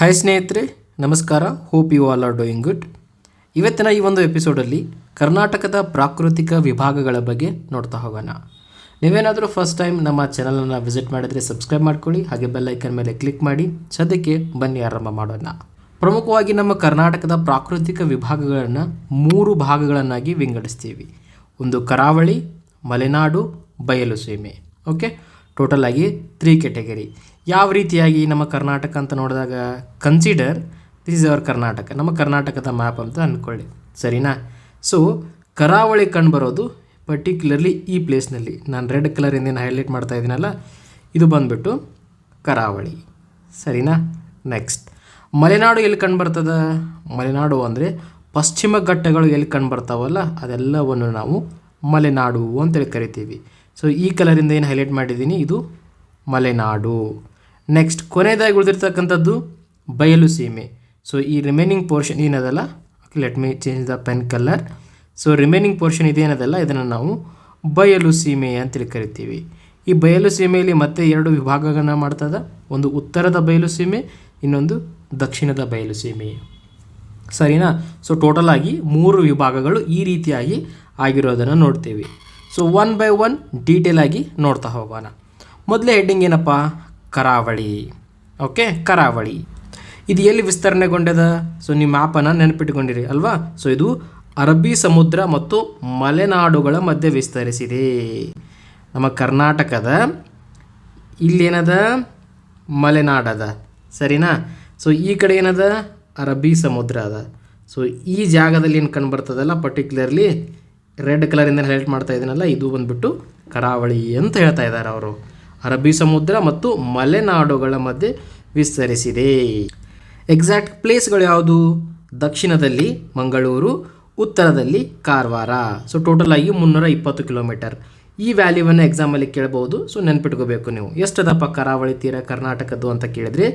Hi ಸ್ನೇಹಿತರೆ. ನಮಸ್ಕಾರ. Hope you all are doing good ಇವತ್ತಿನ ಈ ಒಂದು ಎಪಿಸೋಡಲ್ಲಿ ಕರ್ನಾಟಕದ ಪ್ರಾಕೃತಿಕ ವಿಭಾಗಗಳ ಬಗ್ಗೆ ನೋಡ್ತಾ ಹೋಗೋಣ. ನೀವೇನಾದರೂ ಫಸ್ಟ್ ಟೈಮ್ ನಮ್ಮ ಚಾನಲನ್ನು ವಿಸಿಟ್ ಮಾಡಿದರೆ ಸಬ್ಸ್ಕ್ರೈಬ್ ಮಾಡ್ಕೊಳ್ಳಿ, ಹಾಗೆ ಬೆಲ್ ಐಕನ್ ಮೇಲೆ ಕ್ಲಿಕ್ ಮಾಡಿ ಸದ್ಯಕ್ಕೆ ಬನ್ನಿ ಆರಂಭ ಮಾಡೋಣ. ಪ್ರಮುಖವಾಗಿ ನಮ್ಮ ಕರ್ನಾಟಕದ ಪ್ರಾಕೃತಿಕ ವಿಭಾಗಗಳನ್ನು ಮೂರು ಭಾಗಗಳನ್ನಾಗಿ ವಿಂಗಡಿಸ್ತೀವಿ. ಒಂದು ಕರಾವಳಿ, ಮಲೆನಾಡು ಬಯಲು ಸೀಮೆ ಓಕೆ ಟೋಟಲ್ ಆಗಿ ತ್ರೀ ಕೆಟಗರಿ ಯಾವ ರೀತಿಯಾಗಿ ನಮ್ಮ ಕರ್ನಾಟಕ ಅಂತ ನೋಡಿದಾಗ consider this is our Karnataka, ನಮ್ಮ ಕರ್ನಾಟಕದ ಮ್ಯಾಪ್ ಅಂತ ಅಂದ್ಕೊಳ್ಳಿ, ಸರಿನಾ? ಸೊ ಕರಾವಳಿ ಕಂಡುಬರೋದು ಪರ್ಟಿಕ್ಯುಲರ್ಲಿ ಈ ಪ್ಲೇಸ್ನಲ್ಲಿ ನಾನು ರೆಡ್ ಕಲರಿಂದ ಏನು ಹೈಲೈಟ್ ಮಾಡ್ತಾ ಇದ್ದೀನಲ್ಲ, ಇದು ಬಂದುಬಿಟ್ಟು ಕರಾವಳಿ, ಸರಿನಾ? ನೆಕ್ಸ್ಟ್ ಮಲೆನಾಡು ಎಲ್ಲಿ ಕಂಡುಬರ್ತದ ಮಲೆನಾಡು ಅಂದರೆ ಪಶ್ಚಿಮ ಘಟ್ಟಗಳು ಎಲ್ಲಿ ಕಂಡುಬರ್ತಾವಲ್ಲ ಅದೆಲ್ಲವನ್ನು ನಾವು ಮಲೆನಾಡು ಅಂತೇಳಿ ಕರಿತೀವಿ. ಸೊ ಈ ಕಲರಿಂದ ಏನು ಹೈಲೈಟ್ ಮಾಡಿದ್ದೀನಿ? ಇದು ಮಲೆನಾಡು. ನೆಕ್ಸ್ಟ್ ಕೊನೆಯದಾಗಿ ಉಳಿದಿರ್ತಕ್ಕಂಥದ್ದು ಬಯಲು ಸೀಮೆ. ಸೊ ಈ ರಿಮೈನಿಂಗ್ ಪೋರ್ಷನ್ ಏನದಲ್ಲ? Let me change the pen colour so remaining portion ಇದೇನದಲ್ಲ ಇದನ್ನು ನಾವು ಬಯಲು ಸೀಮೆ ಅಂತೇಳಿ ಕರಿತೀವಿ. ಈ ಬಯಲು ಸೀಮೆಯಲ್ಲಿ ಮತ್ತೆ ಎರಡು ವಿಭಾಗಗಳನ್ನ ಮಾಡ್ತದ. ಒಂದು ಉತ್ತರದ ಬಯಲು ಸೀಮೆ, ಇನ್ನೊಂದು ದಕ್ಷಿಣದ ಬಯಲು ಸೀಮೆ. ಸರಿನಾ? ಸೊ ಟೋಟಲ್ ಆಗಿ ಮೂರು ವಿಭಾಗಗಳು ಈ ರೀತಿಯಾಗಿ ಆಗಿರೋದನ್ನು ನೋಡ್ತೀವಿ. So one by one detail ಆಗಿ ನೋಡ್ತಾ ಹೋಗೋಣ. ಮೊದಲೇ ಹೆಡ್ಡಿಂಗ್ ಏನಪ್ಪ? ಕರಾವಳಿ. ಓಕೆ ಕರಾವಳಿ. ಇದು ಎಲ್ಲಿ ವಿಸ್ತರಣೆಗೊಂಡದ? ಸೊ ನಿಮ್ಮ ಮ್ಯಾಪನ್ನು ನೆನಪಿಟ್ಕೊಂಡಿರಿ, ಅಲ್ವಾ? ಸೊ ಇದು ಅರಬ್ಬಿ ಸಮುದ್ರ ಮತ್ತು ಮಲೆನಾಡುಗಳ ಮಧ್ಯೆ ವಿಸ್ತರಿಸಿದೆ. ನಮ್ಮ ಕರ್ನಾಟಕದ ಇಲ್ಲೇನದ? ಮಲೆನಾಡದ. ಸರಿನಾ? ಸೊ ಈ ಕಡೆ ಏನದ? ಅರಬ್ಬಿ ಸಮುದ್ರ ಅದ. ಸೊ ಈ ಜಾಗದಲ್ಲಿ ಏನು ಕಂಡುಬರ್ತದಲ್ಲ ಪರ್ಟಿಕ್ಯುಲರ್ಲಿ ರೆಡ್ ಕಲರಿಂದ ಹೈಲೈಟ್ ಮಾಡ್ತಾ ಇದ್ದೀನಲ್ಲ ಇದು ಬಂದ್ಬಿಟ್ಟು ಕರಾವಳಿ ಅಂತ ಹೇಳ್ತಾ ಇದ್ದಾರೆ ಅವರು. ಅರಬ್ಬಿ ಸಮುದ್ರ ಮತ್ತು ಮಲೆನಾಡುಗಳ ಮಧ್ಯೆ ವಿಸ್ತರಿಸಿದೆ. ಎಕ್ಸಾಕ್ಟ್ ಪ್ಲೇಸ್ಗಳು ಯಾವುದು? ದಕ್ಷಿಣದಲ್ಲಿ ಮಂಗಳೂರು, ಉತ್ತರದಲ್ಲಿ ಕಾರವಾರ. ಸೊ ಟೋಟಲ್ ಆಗಿ ಮುನ್ನೂರ ಇಪ್ಪತ್ತು ಕಿಲೋಮೀಟರ್ ಈ ವ್ಯಾಲ್ಯೂವನ್ನು ಎಕ್ಸಾಮಲ್ಲಿ ಕೇಳ್ಬೋದು. ಸೊ ನೆನ್ಪಿಟ್ಕೋಬೇಕು ನೀವು. ಎಷ್ಟದಪ್ಪ ಕರಾವಳಿ ತೀರ ಕರ್ನಾಟಕದ್ದು ಅಂತ ಕೇಳಿದ್ರೆ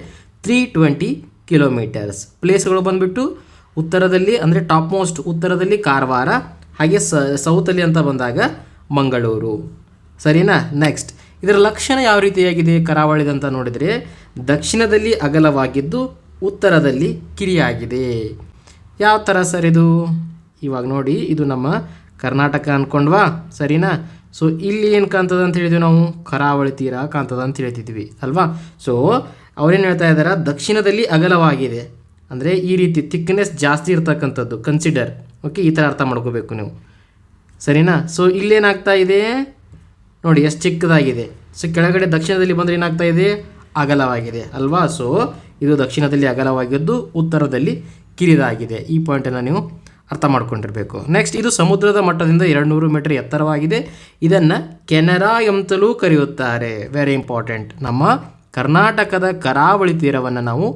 ತ್ರೀ ಟ್ವೆಂಟಿ ಕಿಲೋಮೀಟರ್ಸ್ ಪ್ಲೇಸ್ಗಳು ಬಂದ್ಬಿಟ್ಟು ಉತ್ತರದಲ್ಲಿ ಅಂದರೆ ಟಾಪ್ ಮೋಸ್ಟ್ ಉತ್ತರದಲ್ಲಿ ಕಾರವಾರ, ಹಾಗೆ ಸೌತಲ್ಲಿ ಅಂತ ಬಂದಾಗ ಮಂಗಳೂರು. ಸರಿನಾ? ನೆಕ್ಸ್ಟ್ ಇದರ ಲಕ್ಷಣ ಯಾವ ರೀತಿಯಾಗಿದೆ ಕರಾವಳಿದಂತ ನೋಡಿದರೆ ದಕ್ಷಿಣದಲ್ಲಿ ಅಗಲವಾಗಿದ್ದು ಉತ್ತರದಲ್ಲಿ ಕಿರಿಯಾಗಿದೆ. ಯಾವ ಥರ ಸರ್ ಇದು? ಇವಾಗ ನೋಡಿ, ಇದು ನಮ್ಮ ಕರ್ನಾಟಕ ಅಂದ್ಕೊಂಡ್ವಾ ಸರಿನಾ? ಸೊ ಇಲ್ಲಿ ಏನು ಕಾಣ್ತದೆ ಅಂತ ಹೇಳಿದ್ವಿ ನಾವು? ಕರಾವಳಿ ತೀರ ಕಾಣ್ತದೆ ಅಂತ ಹೇಳ್ತಿದ್ವಿ, ಅಲ್ವಾ? ಸೊ ಅವ್ರೇನು ಹೇಳ್ತಾ ಇದ್ದಾರೆ ದಕ್ಷಿಣದಲ್ಲಿ ಅಗಲವಾಗಿದೆ. ಅಂದರೆ ಈ ರೀತಿ ಥಿಕ್ನೆಸ್ ಜಾಸ್ತಿ ಇರ್ತಕ್ಕಂಥದ್ದು ಕನ್ಸಿಡರ್ ಓಕೆ ಈ ಥರ ಅರ್ಥ ಮಾಡ್ಕೋಬೇಕು ನೀವು. ಸರಿನಾ? ಸೊ ಇಲ್ಲೇನಾಗ್ತಾ ಇದೆ? ನೋಡಿ, ಎಷ್ಟು ಚಿಕ್ಕದಾಗಿದೆ. ಸೊ ಕೆಳಗಡೆ ದಕ್ಷಿಣದಲ್ಲಿ ಬಂದರೆ ಏನಾಗ್ತಾ ಇದೆ? ಅಗಲವಾಗಿದೆ, ಅಲ್ವಾ? ಸೊ ಇದು ದಕ್ಷಿಣದಲ್ಲಿ ಅಗಲವಾಗಿದ್ದು, ಉತ್ತರದಲ್ಲಿ ಕಿರಿದಾಗಿದೆ. ಈ ಪಾಯಿಂಟನ್ನು ನೀವು ಅರ್ಥ ಮಾಡ್ಕೊಂಡಿರಬೇಕು. ನೆಕ್ಸ್ಟ್ ಇದು ಸಮುದ್ರದ ಮಟ್ಟದಿಂದ ಎರಡು ನೂರು ಮೀಟರ್ ಎತ್ತರವಾಗಿದೆ. ಇದನ್ನು ಕೆನರಾ ಎಂತಲೂ ಕರೆಯುತ್ತಾರೆ. ವೆರಿ ಇಂಪಾರ್ಟೆಂಟ್ ನಮ್ಮ ಕರ್ನಾಟಕದ ಕರಾವಳಿ ತೀರವನ್ನು ನಾವು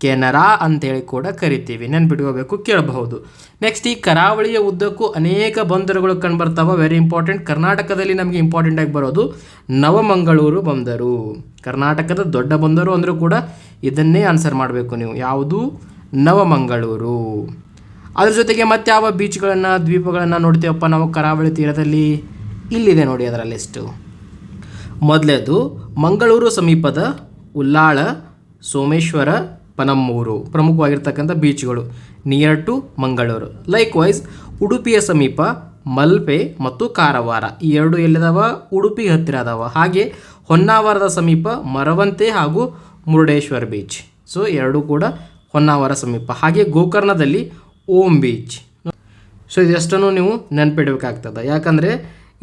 ಕೆನರಾ ಅಂತೇಳಿ ಕೂಡ ಕರಿತೀವಿ. ನೆನ್ಪಿಟ್ಕೋಬೇಕು, ಕೇಳಬಹುದು. ನೆಕ್ಸ್ಟ್ ಈ ಕರಾವಳಿಯ ಉದ್ದಕ್ಕೂ ಅನೇಕ ಬಂದರುಗಳು ಕಂಡುಬರ್ತಾವ. ವೆರಿ ಇಂಪಾರ್ಟೆಂಟ್ ಕರ್ನಾಟಕದಲ್ಲಿ ನಮಗೆ ಇಂಪಾರ್ಟೆಂಟ್ ಆಗಿ ಬರೋದು ನವಮಂಗಳೂರು ಬಂದರು. ಕರ್ನಾಟಕದ ದೊಡ್ಡ ಬಂದರು ಅಂದರೂ ಕೂಡ ಇದನ್ನೇ ಆನ್ಸರ್ ಮಾಡಬೇಕು ನೀವು. ಯಾವುದು? ನವಮಂಗಳೂರು. ಅದ್ರ ಜೊತೆಗೆ ಮತ್ತೆ ಯಾವ ಬೀಚ್ಗಳನ್ನು ದ್ವೀಪಗಳನ್ನು ನೋಡ್ತೀವಪ್ಪ ನಾವು ಕರಾವಳಿ ತೀರದಲ್ಲಿ? ಇಲ್ಲಿದೆ ನೋಡಿ ಅದರ ಲಿಸ್ಟು ಮೊದಲೇದು ಮಂಗಳೂರು ಸಮೀಪದ ಉಲ್ಲಾಳ ಸೋಮೇಶ್ವರ ಪನಮ್ಮೂರು ಪ್ರಮುಖವಾಗಿರ್ತಕ್ಕಂಥ ಬೀಚ್ಗಳು near to Mangaluru. Like wise ಉಡುಪಿಯ ಸಮೀಪ ಮಲ್ಪೆ ಮತ್ತು ಕಾರವಾರ ಈ ಎರಡು ಎಲ್ಲಿದಾವ? ಉಡುಪಿ ಹತ್ತಿರ ಅದಾವ. ಹಾಗೆ ಹೊನ್ನಾವರದ ಸಮೀಪ ಮರವಂತೆ ಹಾಗೂ ಮುರುಡೇಶ್ವರ್ ಬೀಚ್ ಸೊ ಎರಡು ಕೂಡ ಹೊನ್ನಾವರ ಸಮೀಪ. ಹಾಗೆ ಗೋಕರ್ಣದಲ್ಲಿ ಓಂ ಬೀಚ್ ಸೊ ಇದೆಷ್ಟನ್ನು ನೀವು ನೆನಪಿಡಬೇಕಾಗ್ತದೆ. ಯಾಕಂದರೆ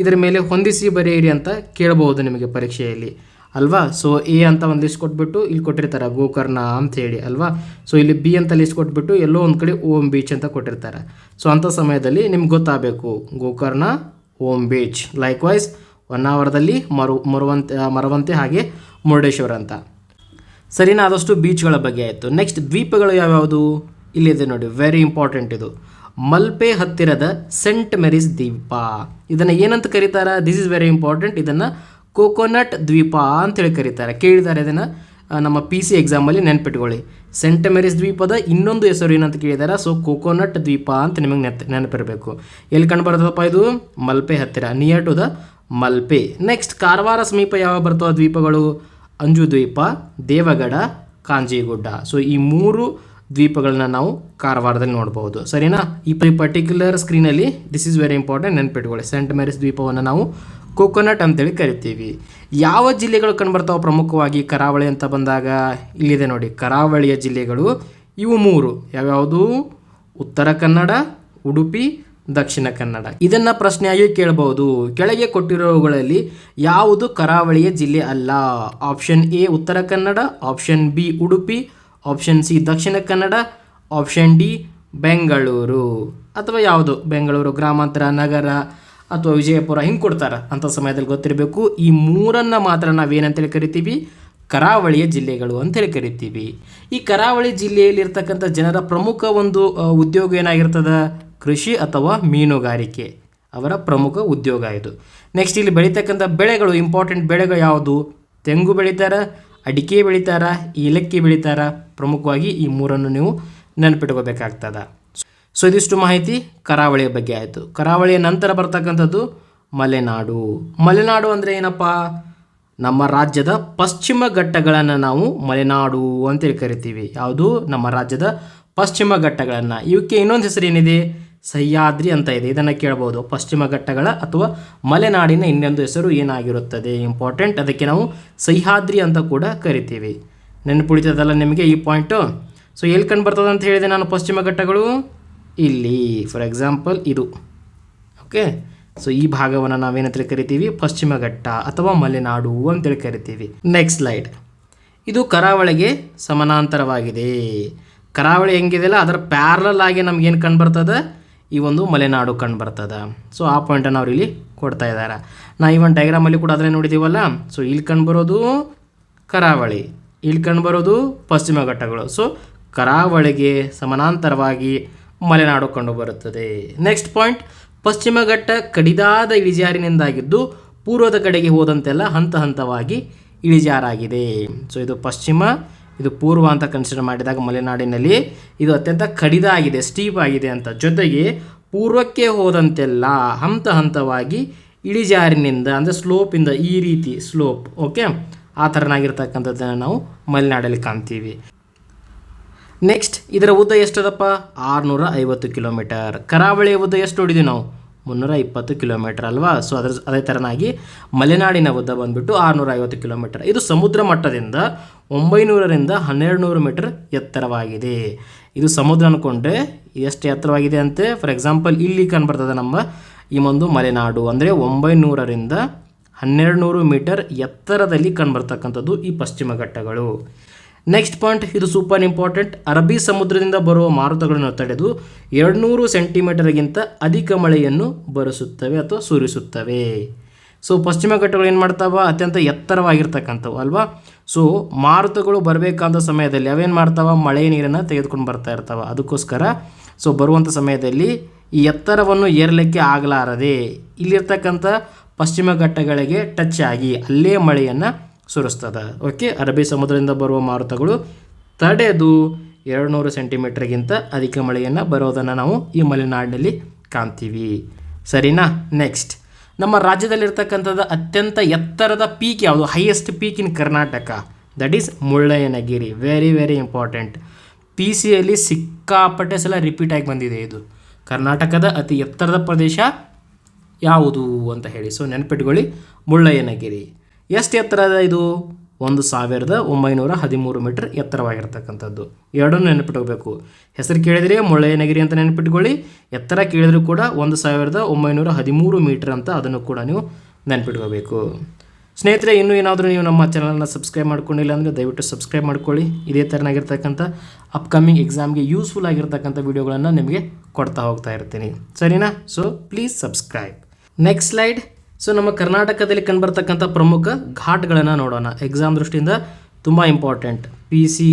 ಇದರ ಮೇಲೆ ಹೊಂದಿಸಿ ಬರೆಯಿರಿ ಅಂತ ಕೇಳಬಹುದು ನಿಮಗೆ ಪರೀಕ್ಷೆಯಲ್ಲಿ. ಅಲ್ವಾ? ಸೊ ಎ ಅಂತ ಒಂದು ಲಿಸ್ಟ್ ಕೊಟ್ಬಿಟ್ಟು ಇಲ್ಲಿ ಕೊಟ್ಟಿರ್ತಾರೆ, ಗೋಕರ್ಣ ಅಂತ ಹೇಳಿ, ಅಲ್ವಾ? ಸೊ ಇಲ್ಲಿ ಬಿ ಅಂತ ಲಿಸ್ಟ್ ಕೊಟ್ಬಿಟ್ಟು ಎಲ್ಲೋ ಒಂದು ಕಡೆ ಓಂ ಬೀಚ್ ಅಂತ ಕೊಟ್ಟಿರ್ತಾರೆ. ಸೊ ಅಂಥ ಸಮಯದಲ್ಲಿ ನಿಮ್ಗೆ ಗೊತ್ತಾಗಬೇಕು, Gokarna Om beach like wise ಹೊನ್ನಾವರದಲ್ಲಿ ಮರು, ಮರುವಂತೆ ಮರವಂತೆ ಹಾಗೆ ಮುರುಡೇಶ್ವರ ಅಂತ. ಸರಿನಾ? ಆದಷ್ಟು ಬೀಚ್ಗಳ ಬಗ್ಗೆ ಆಯಿತು. ನೆಕ್ಸ್ಟ್ ದ್ವೀಪಗಳು ಯಾವ್ಯಾವುದು? ಇಲ್ಲಿದೆ ನೋಡಿ ವೆರಿ ಇಂಪಾರ್ಟೆಂಟ್ ಇದು. ಮಲ್ಪೆ ಹತ್ತಿರದ ಸೆಂಟ್ ಮೆರಿಸ್ ದ್ವೀಪ. ಇದನ್ನು ಏನಂತ ಕರೀತಾರೆ? ದಿಸ್ ಇಸ್ ವೆರಿ ಇಂಪಾರ್ಟೆಂಟ್ ಇದನ್ನು ಕೋಕೋನಟ್ ದ್ವೀಪ ಅಂತೇಳಿ ಕರೀತಾರೆ. ಕೇಳಿದ್ದಾರೆ ಅದನ್ನು ನಮ್ಮ ಪಿ ಸಿ ಎಕ್ಸಾಮಲ್ಲಿ ನೆನ್ಪಿಟ್ಕೊಳ್ಳಿ. ಸೆಂಟ್ ಮೆರೀಸ್ ದ್ವೀಪದ ಇನ್ನೊಂದು ಹೆಸರು ಏನಂತ ಕೇಳಿದಾರೆ? ಸೊ ಕೋಕೋನಟ್ ದ್ವೀಪ ಅಂತ ನಿಮಗೆ ನೆತ್, ನೆನಪಿರಬೇಕು. ಎಲ್ಲಿ ಕಂಡುಬರ್ತದಪ್ಪ ಇದು? ಮಲ್ಪೆ ಹತ್ತಿರ near to the Malpe. Next Karwar ಸಮೀಪ ಯಾವ ಬರ್ತವೆ ದ್ವೀಪಗಳು? ಅಂಜು ದ್ವೀಪ, ದೇವಗಡ, ಕಾಂಜಿಗುಡ್ಡ. ಸೊ ಈ ಮೂರು ದ್ವೀಪಗಳನ್ನ ನಾವು ಕಾರವಾರದಲ್ಲಿ ನೋಡಬಹುದು ಸರಿನಾ? ಈ ಪರ್ಟಿಕ್ಯುಲರ್ ಸ್ಕ್ರೀನಲ್ಲಿ ದಿಸ್ ಇಸ್ ವೆರಿ ಇಂಪಾರ್ಟೆಂಟ್ ನೆನಪಿಟ್ಕೊಳ್ಳಿ. ಸೆಂಟ್ ಮೇರಿಸ್ ದ್ವೀಪವನ್ನು ನಾವು ಕೋಕೋನಟ್ ಅಂತೇಳಿ ಕರಿತೀವಿ. ಯಾವ ಜಿಲ್ಲೆಗಳು ಕಂಡುಬರ್ತಾವೆ ಪ್ರಮುಖವಾಗಿ ಕರಾವಳಿ ಅಂತ ಬಂದಾಗ? ಇಲ್ಲಿದೆ ನೋಡಿ, ಕರಾವಳಿಯ ಜಿಲ್ಲೆಗಳು ಇವು ಮೂರು. ಯಾವ್ಯಾವುದು? ಉತ್ತರ ಕನ್ನಡ, ಉಡುಪಿ, ದಕ್ಷಿಣ ಕನ್ನಡ. ಇದನ್ನು ಪ್ರಶ್ನೆಯಾಗಿ ಕೇಳಬಹುದು. ಕೆಳಗೆ ಕೊಟ್ಟಿರೋವುಗಳಲ್ಲಿ ಯಾವುದು ಕರಾವಳಿಯ ಜಿಲ್ಲೆ ಅಲ್ಲ? Option A, Uttara Kannada, option B, Udupi, option C, Dakshina Kannada, option D, Bengaluru. ಅಥವಾ ಯಾವುದು? ಬೆಂಗಳೂರು ಗ್ರಾಮಾಂತರ, ನಗರ. ಅಥವಾ ವಿಜಯಪುರ ಹಿಂಗೆ ಕೊಡ್ತಾರೆ ಅಂಥ ಸಮಯದಲ್ಲಿ ಗೊತ್ತಿರಬೇಕು. ಈ ಮೂರನ್ನು ಮಾತ್ರ ನಾವೇನಂತೇಳಿ ಕರಿತೀವಿ? ಕರಾವಳಿಯ ಜಿಲ್ಲೆಗಳು ಅಂತೇಳಿ ಕರಿತೀವಿ. ಈ ಕರಾವಳಿ ಜಿಲ್ಲೆಯಲ್ಲಿರ್ತಕ್ಕಂಥ ಜನರ ಪ್ರಮುಖ ಒಂದು ಉದ್ಯೋಗ ಏನಾಗಿರ್ತದೆ? ಕೃಷಿ ಅಥವಾ ಮೀನುಗಾರಿಕೆ. ಅವರ ಪ್ರಮುಖ ಉದ್ಯೋಗ ಇದು. ನೆಕ್ಸ್ಟ್ ಇಲ್ಲಿ ಬೆಳೀತಕ್ಕಂಥ ಬೆಳೆಗಳು ಇಂಪಾರ್ಟೆಂಟ್ ಬೆಳೆಗಳು ಯಾವುದು? ತೆಂಗು ಬೆಳಿತಾರ, ಅಡಿಕೆ ಬೆಳಿತಾರ, ಏಲಕ್ಕಿ ಬೆಳಿತಾರ. ಪ್ರಮುಖವಾಗಿ ಈ ಮೂರನ್ನು ನೀವು ನೆನಪಿಟ್ಕೋಬೇಕಾಗ್ತದ. ಸೊ ಇದಿಷ್ಟು ಮಾಹಿತಿ ಕರಾವಳಿಯ ಬಗ್ಗೆ ಆಯಿತು. ಕರಾವಳಿಯ ನಂತರ ಬರ್ತಕ್ಕಂಥದ್ದು ಮಲೆನಾಡು. ಮಲೆನಾಡು ಅಂದರೆ ಏನಪ್ಪ? ನಮ್ಮ ರಾಜ್ಯದ ಪಶ್ಚಿಮ ಘಟ್ಟಗಳನ್ನು ನಾವು ಮಲೆನಾಡು ಅಂತೇಳಿ ಕರಿತೀವಿ. ಯಾವುದು? ನಮ್ಮ ರಾಜ್ಯದ ಪಶ್ಚಿಮ ಘಟ್ಟಗಳನ್ನು. ಇವಕ್ಕೆ ಇನ್ನೊಂದು ಹೆಸರು ಏನಿದೆ ಸಹ್ಯಾದ್ರಿ ಅಂತ ಇದೆ. ಇದನ್ನು ಕೇಳ್ಬೋದು. ಪಶ್ಚಿಮ ಘಟ್ಟಗಳ ಅಥವಾ ಮಲೆನಾಡಿನ ಇನ್ನೊಂದು ಹೆಸರು ಏನಾಗಿರುತ್ತದೆ? ಇಂಪಾರ್ಟೆಂಟ್ ಅದಕ್ಕೆ ನಾವು ಸಹ್ಯಾದ್ರಿ ಅಂತ ಕೂಡ ಕರಿತೀವಿ. ನೆನಪುಳಿತದಲ್ಲ ನಿಮಗೆ ಈ ಪಾಯಿಂಟು ಸೊ ಎಲ್ಲಿ ಕಂಡು ಬರ್ತದೆ ಅಂತ ಹೇಳಿದೆ ನಾನು ಪಶ್ಚಿಮ ಘಟ್ಟಗಳು? ಇಲ್ಲಿ ಫಾರ್ ಎಕ್ಸಾಂಪಲ್ ಇದು. ಓಕೆ ಸೊ ಈ ಭಾಗವನ್ನು ನಾವೇನಂತೇಳಿ ಕರಿತೀವಿ? ಪಶ್ಚಿಮ ಘಟ್ಟ ಅಥವಾ ಮಲೆನಾಡು ಅಂತೇಳಿ ಕರಿತೀವಿ. ನೆಕ್ಸ್ಟ್ ಸ್ಲೈಡ್ ಇದು ಕರಾವಳಿಗೆ ಸಮಾನಾಂತರವಾಗಿದೆ. ಕರಾವಳಿ ಹೆಂಗಿದೆಯಲ್ಲ ಅದರ ಪ್ಯಾರಲಲ್ ಆಗಿ ನಮ್ಗೇನು ಕಂಡು ಬರ್ತದೆ? ಈ ಒಂದು ಮಲೆನಾಡು ಕಂಡು ಬರ್ತದೆ. ಸೊ ಆ ಪಾಯಿಂಟನ್ನು ಅವ್ರು ಇಲ್ಲಿ ಕೊಡ್ತಾ ಇದ್ದಾರೆ ನಾ ಇವನ್ ಡೈಗ್ರಾಮಲ್ಲಿ ಕೂಡ ಅದನ್ನೇ ನೋಡಿದ್ದೀವಲ್ಲ ಸೊ ಇಲ್ಲಿ ಕಂಡುಬರೋದು ಕರಾವಳಿ. ಇಲ್ಲಿ ಕಂಡುಬರೋದು ಪಶ್ಚಿಮ ಘಟ್ಟಗಳು. ಸೊ ಕರಾವಳಿಗೆ ಸಮಾನಾಂತರವಾಗಿ ಮಲೆನಾಡು ಕಂಡುಬರುತ್ತದೆ ನೆಕ್ಸ್ಟ್ ಪಾಯಿಂಟ್ ಪಶ್ಚಿಮ ಘಟ್ಟ ಕಡಿದಾದ ಇಳಿಜಾರಿನಿಂದಾಗಿದ್ದು ಪೂರ್ವದ ಕಡೆಗೆ ಹೋದಂತೆಲ್ಲ ಹಂತ ಹಂತವಾಗಿ ಇಳಿಜಾರಾಗಿದೆ. ಸೊ ಇದು ಪಶ್ಚಿಮ, ಇದು ಪೂರ್ವ ಅಂತ ಕನ್ಸಿಡರ್ ಮಾಡಿದಾಗ ಮಲೆನಾಡಿನಲ್ಲಿ ಇದು ಅತ್ಯಂತ ಕಡಿದಾಗಿದೆ ಸ್ಟೀಪ್ ಆಗಿದೆ ಅಂತ. ಜೊತೆಗೆ ಪೂರ್ವಕ್ಕೆ ಹೋದಂತೆಲ್ಲ ಹಂತ ಹಂತವಾಗಿ ಇಳಿಜಾರಿನಿಂದ, ಅಂದರೆ ಸ್ಲೋಪಿಂದ ಈ ರೀತಿ ಸ್ಲೋಪ್ ಓಕೆ ಆ ಥರನಾಗಿರ್ತಕ್ಕಂಥದ್ದನ್ನು ನಾವು ಮಲೆನಾಡಲ್ಲಿ ಕಾಣ್ತೀವಿ. ನೆಕ್ಸ್ಟ್ ಇದರ ಉದ್ದ ಎಷ್ಟದಪ್ಪ? ಆರುನೂರ ಐವತ್ತು ಕಿಲೋಮೀಟರ್. ಕರಾವಳಿಯ ಉದ್ದ ಎಷ್ಟು ನೋಡಿದ್ವಿ ನಾವು? ಮುನ್ನೂರ ಇಪ್ಪತ್ತು ಕಿಲೋಮೀಟರ್ ಅಲ್ವಾ? ಸೊ ಅದರ, ಅದೇ ಥರನಾಗಿ ಮಲೆನಾಡಿನ ಉದ್ದ ಬಂದ್ಬಿಟ್ಟು ಆರುನೂರ ಐವತ್ತು ಕಿಲೋಮೀಟರ್. ಇದು ಸಮುದ್ರ ಮಟ್ಟದಿಂದ ಒಂಬೈನೂರರಿಂದ ಹನ್ನೆರಡು ನೂರು ಮೀಟರ್ ಎತ್ತರವಾಗಿದೆ. ಇದು ಸಮುದ್ರ ಅಂದ್ಕೊಂಡ್ರೆ ಎಷ್ಟು ಎತ್ತರವಾಗಿದೆ ಅಂತೆ? ಫಾರ್ ಎಕ್ಸಾಂಪಲ್ ಇಲ್ಲಿ ಕಂಡುಬರ್ತದೆ ನಮ್ಮ ಈ ಒಂದು ಮಲೆನಾಡು. ಅಂದರೆ ಒಂಬೈನೂರರಿಂದ ಹನ್ನೆರಡು ನೂರು ಮೀಟರ್ ಎತ್ತರದಲ್ಲಿ ಕಂಡುಬರ್ತಕ್ಕಂಥದ್ದು ಈ ಪಶ್ಚಿಮ ಘಟ್ಟಗಳು. ನೆಕ್ಸ್ಟ್ ಪಾಯಿಂಟ್ ಇದು ಸೂಪರ್ ಇಂಪಾರ್ಟೆಂಟ್ ಅರಬ್ಬಿ ಸಮುದ್ರದಿಂದ ಬರುವ ಮಾರುತಗಳನ್ನು ತಡೆದು ಎರಡುನೂರು ಸೆಂಟಿಮೀಟರ್ಗಿಂತ ಅಧಿಕ ಮಳೆಯನ್ನು ಬರೆಸುತ್ತವೆ ಅಥವಾ ಸುರಿಸುತ್ತವೆ. ಸೊ ಪಶ್ಚಿಮ ಘಟ್ಟಗಳು ಏನು ಮಾಡ್ತಾವ? ಅತ್ಯಂತ ಎತ್ತರವಾಗಿರ್ತಕ್ಕಂಥವು, ಅಲ್ವಾ? ಸೊ ಮಾರುತಗಳು ಬರಬೇಕಾದ ಸಮಯದಲ್ಲಿ ಅವೇನು ಮಾಡ್ತಾವ? ಮಳೆ ನೀರನ್ನು ತೆಗೆದುಕೊಂಡು ಬರ್ತಾ ಇರ್ತಾವ. ಅದಕ್ಕೋಸ್ಕರ ಸೊ ಬರುವಂಥ ಸಮಯದಲ್ಲಿ ಈ ಎತ್ತರವನ್ನು ಏರಲಿಕ್ಕೆ ಆಗಲಾರದೆ ಇಲ್ಲಿರ್ತಕ್ಕಂಥ ಪಶ್ಚಿಮ ಘಟ್ಟಗಳಿಗೆ ಟಚ್ ಆಗಿ, ಅಲ್ಲೇ ಮಳೆಯನ್ನು ಸುರಿಸ್ತದೆ. ಓಕೆ ಅರಬ್ಬಿ ಸಮುದ್ರದಿಂದ ಬರುವ ಮಾರುತಗಳು ತಡೆದು ಎರಡು ನೂರು ಸೆಂಟಿಮೀಟರ್ಗಿಂತ ಅಧಿಕ ಮಳೆಯನ್ನು ಬರೋದನ್ನು ನಾವು ಈ ಮಲೆನಾಡಿನಲ್ಲಿ ಕಾಣ್ತೀವಿ. ಸರಿನಾ? ನೆಕ್ಸ್ಟ್ ನಮ್ಮ ರಾಜ್ಯದಲ್ಲಿರ್ತಕ್ಕಂಥದ್ದು ಅತ್ಯಂತ ಎತ್ತರದ ಪೀಕ್ ಯಾವುದು? Highest peak in Karnataka that is Mullayanagiri. Very very important P ಸಿಯಲ್ಲಿ ಸಿಕ್ಕಾಪಟ್ಟೆ ಸಲ ರಿಪೀಟ್ ಆಗಿ ಬಂದಿದೆ ಇದು. ಕರ್ನಾಟಕದ ಅತಿ ಎತ್ತರದ ಪ್ರದೇಶ ಯಾವುದು ಅಂತ ಹೇಳಿ. ಸೊ ನೆನಪಿಟ್ಕೊಳ್ಳಿ. ಮುಳ್ಳಯ್ಯನಗಿರಿ. ಎಷ್ಟು ಎತ್ತರ ಅದ ಇದು? ಒಂದು ಸಾವಿರದ ಒಂಬೈನೂರ ಹದಿಮೂರು ಮೀಟರ್ ಎತ್ತರವಾಗಿರ್ತಕ್ಕಂಥದ್ದು. ಎರಡನ್ನೂ ನೆನಪಿಟ್ಕೋಬೇಕು. ಹೆಸರು ಕೇಳಿದರೆ ಮುಳ್ಳಯ್ಯನಗಿರಿ ಅಂತ ನೆನಪಿಟ್ಕೊಳ್ಳಿ. ಎತ್ತರ ಕೇಳಿದರೂ ಕೂಡ ಒಂದು ಸಾವಿರದ ಒಂಬೈನೂರ ಹದಿಮೂರು ಮೀಟರ್ ಅಂತ ಅದನ್ನು ಕೂಡ ನೀವು ನೆನಪಿಟ್ಕೋಬೇಕು. ಸ್ನೇಹಿತರೆ, ಇನ್ನೂ ಏನಾದರೂ ನೀವು ನಮ್ಮ ಚಾನಲನ್ನು ಸಬ್ಸ್ಕ್ರೈಬ್ ಮಾಡ್ಕೊಂಡಿಲ್ಲ ಅಂದರೆ ದಯವಿಟ್ಟು ಸಬ್ಸ್ಕ್ರೈಬ್ ಮಾಡ್ಕೊಳ್ಳಿ. ಇದೇ ಥರನಾಗಿರ್ತಕ್ಕಂಥ ಅಪ್ಕಮಿಂಗ್ ಎಕ್ಸಾಮ್ಗೆ ಯೂಸ್ಫುಲ್ ಆಗಿರ್ತಕ್ಕಂಥ ವಿಡಿಯೋಗಳನ್ನು ನಿಮಗೆ ಕೊಡ್ತಾ ಹೋಗ್ತಾ ಇರ್ತೀನಿ. ಸರಿನಾ? So please subscribe next slide so ನಮ್ಮ ಕರ್ನಾಟಕದಲ್ಲಿ ಕಂಡುಬರ್ತಕ್ಕಂಥ ಪ್ರಮುಖ ಘಾಟ್ಗಳನ್ನು ನೋಡೋಣ. ಎಕ್ಸಾಮ್ ದೃಷ್ಟಿಯಿಂದ ತುಂಬ important P C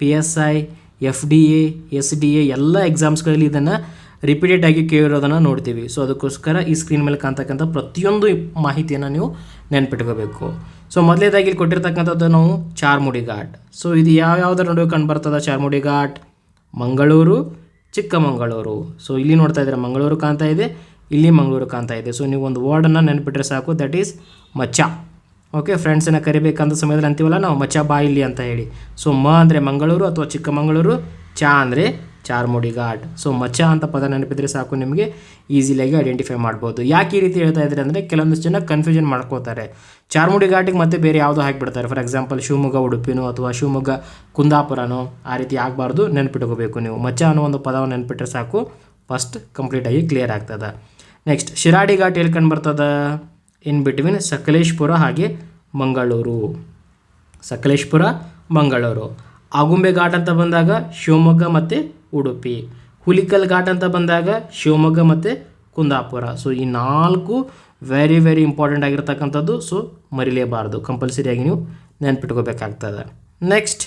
P S I F D A S D A ಎಲ್ಲ ಎಕ್ಸಾಮ್ಸ್ಗಳಲ್ಲಿ ಇದನ್ನು ರಿಪೀಟೆಡ್ ಆಗಿ ಕೇಳಿರೋದನ್ನು ನೋಡ್ತೀವಿ. ಸೊ ಅದಕ್ಕೋಸ್ಕರ ಈ ಸ್ಕ್ರೀನ್ ಮೇಲೆ ಕಾಣ್ತಕ್ಕಂಥ ಪ್ರತಿಯೊಂದು ಮಾಹಿತಿಯನ್ನು ನೀವು ನೆನ್ಪಿಟ್ಕೋಬೇಕು. ಸೊ ಮೊದಲೇದಾಗಿ ಇಲ್ಲಿ ಕೊಟ್ಟಿರ್ತಕ್ಕಂಥದ್ದು ನಾವು ಚಾರ್ಮುಡಿ ಘಾಟ್. ಸೊ ಇದು ಯಾವ ಯಾವುದರ ನಡುವೆ ಕಂಡು ಬರ್ತದೆ ಚಾರ್ಮುಡಿ ಘಾಟ್? ಮಂಗಳೂರು, ಚಿಕ್ಕಮಗಳೂರು. ಸೊ ಇಲ್ಲಿ ನೋಡ್ತಾ ಇದ್ದಾರೆ, ಮಂಗಳೂರು ಕಾಣ್ತಾ ಇದೆ. ಇಲ್ಲಿ ಮಂಗಳೂರು ಕಾಣ್ತಾ ಇದೆ. ಸೊ ನೀವು ಒಂದು ವರ್ಡನ್ನು ನೆನ್ಪಿಟ್ರೆ ಸಾಕು. ದಟ್ ಈಸ್ ಮಚ್ಚ. ಓಕೆ ಫ್ರೆಂಡ್ಸನ್ನು ಕರಿಬೇಕಂತ ಸಮಯದಲ್ಲಿ ಅಂತೀವಲ್ಲ, ನಾವು ಮಚ್ಚ ಬಾ ಇಲ್ಲಿ ಅಂತ ಹೇಳಿ. ಸೊ ಮ ಅಂದರೆ ಮಂಗಳೂರು ಅಥವಾ ಚಿಕ್ಕಮಂಗಳೂರು, ಚಾ ಅಂದರೆ ಚಾರ್ಮುಡಿ ಘಾಟ್. ಸೊ ಮಚ್ಚ ಅಂತ ಪದ ನೆನಪಿದ್ರೆ ಸಾಕು ನಿಮಗೆ. ಈಸಿಲಿಯಾಗಿ ಐಡೆಂಟಿಫೈ ಮಾಡ್ಬೋದು. ಯಾಕೆ ಈ ರೀತಿ ಹೇಳ್ತಾ ಇದ್ದಾರೆ ಅಂದರೆ ಕೆಲವೊಂದಿಷ್ಟು ಜನ ಕನ್ಫ್ಯೂಷನ್ ಮಾಡ್ಕೋತಾರೆ. ಚಾರ್ಮುಡಿ ಘಾಟಿಗೆ ಮತ್ತೆ ಬೇರೆ ಯಾವುದೋ ಹಾಕಿಬಿಡ್ತಾರೆ. ಫಾರ್ ಎಕ್ಸಾಂಪಲ್ ಶಿವಮೊಗ್ಗ, ಉಡುಪಿನೋ ಅಥವಾ ಶಿವಮೊಗ್ಗ, ಕುಂದಾಪುರನೋ ಆ ರೀತಿ ಆಗಬಾರ್ದು. ನೆನ್ಪಿಟ್ಕೋಬೇಕು ನೀವು. ಮಚ್ಚ ಅನ್ನೋ ಒಂದು ಪದವನ್ನು ನೆನಪಿಟ್ಟರೆ ಸಾಕು. ಫಸ್ಟ್ ಕಂಪ್ಲೀಟಾಗಿ ಕ್ಲಿಯರ್ ಆಗ್ತದೆ. ನೆಕ್ಸ್ಟ್ ಶಿರಾಡಿ ಘಾಟ್ ಎಲ್ಲಿ ಕಂಡು ಬರ್ತದ? ಇನ್ ಬಿಟ್ವೀನ್ ಸಕಲೇಶ್ಪುರ ಹಾಗೆ ಮಂಗಳೂರು. ಸಕಲೇಶ್ಪುರ, ಮಂಗಳೂರು. ಆಗುಂಬೆ ಘಾಟ್ ಅಂತ ಬಂದಾಗ ಶಿವಮೊಗ್ಗ ಮತ್ತು ಉಡುಪಿ. ಹುಲಿಕಲ್ ಘಾಟ್ ಅಂತ ಬಂದಾಗ ಶಿವಮೊಗ್ಗ ಮತ್ತು ಕುಂದಾಪುರ. ಸೊ ಈ ನಾಲ್ಕು ವೆರಿ ವೆರಿ ಇಂಪಾರ್ಟೆಂಟ್ ಆಗಿರ್ತಕ್ಕಂಥದ್ದು. ಸೊ ಮರಿಲೇಬಾರ್ದು. ಕಂಪಲ್ಸರಿಯಾಗಿ ನೀವು ನೆನ್ಪಿಟ್ಕೋಬೇಕಾಗ್ತದೆ. ನೆಕ್ಸ್ಟ್